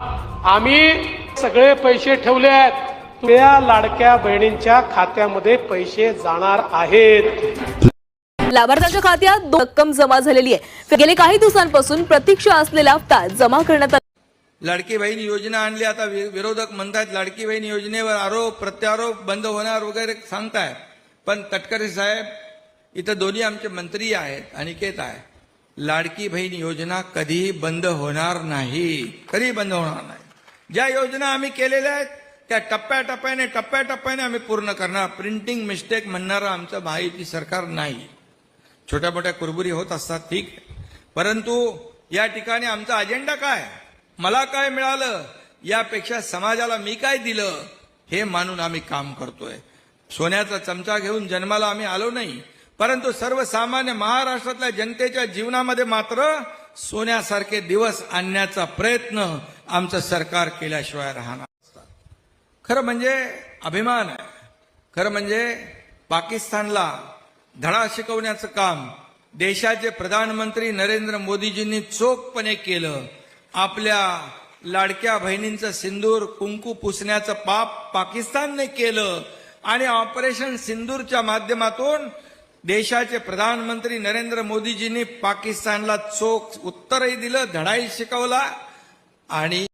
आम्ही सगळे पैसे ठेवले आहेत. तुझ्या लाडक्या बहिणींच्या खात्यामध्ये पैसे जाणार आहेत. लाभार्थ्यांच्या खात्यात रक्कम जमा झालेली आहे. गेले काही दिवसांपासून प्रतीक्षा असलेला हप्ता जमा करण्यात आला. लाडकी बहीण योजना आणली. आता विरोधक म्हणतात लाडकी बहीण योजनेवर आरोप प्रत्यारोप बंद होणार वगैरे सांगताय पण तटकरे साहेब इथं दोन्ही आमचे मंत्री आहेत अनिकेत आहे. लाडकी बहीण योजना कधीही बंद होणार नाही. कधी बंद होणार नाही. ज्या योजना आम्ही केलेल्या आहेत त्या टप्प्याटप्प्याने टप्प्याटप्प्याने आम्ही पूर्ण करणार. प्रिंटिंग मिस्टेक म्हणणारं आमचं माहिती सरकार नाही. छोट्या मोठ्या कुरबुरी होत असतात ठीक. परंतु या ठिकाणी आमचा अजेंडा काय? मला काय मिळालं? यापेक्षा समाजाला मी काय दिलं? हे मानून आम्ही काम करतोय. सोन्याचा चमचा घेऊन जन्माला आम्ही आलो नाही. परंतु सर्वसामान्य महाराष्ट्रातल्या जनतेच्या जीवनामध्ये मात्र सोन्यासारखे दिवस आणण्याचा प्रयत्न आमचं सरकार केल्याशिवाय राहणार असतात खरं म्हणजे अभिमान आहे. खरं म्हणजे पाकिस्तानला धडा शिकवण्याचं काम देशाचे प्रधानमंत्री नरेंद्र मोदीजींनी चोखपणे केलं. आपल्या लाडक्या बहिणींचं सिंदूर कुंकू पुसण्याचं पाप पाकिस्तानने केलं आणि ऑपरेशन सिंदूरच्या माध्यमातून देशाचे प्रधानमंत्री नरेंद्र मोदीजींनी पाकिस्तानला चोख उत्तरही दिलं धडाही शिकवला आणि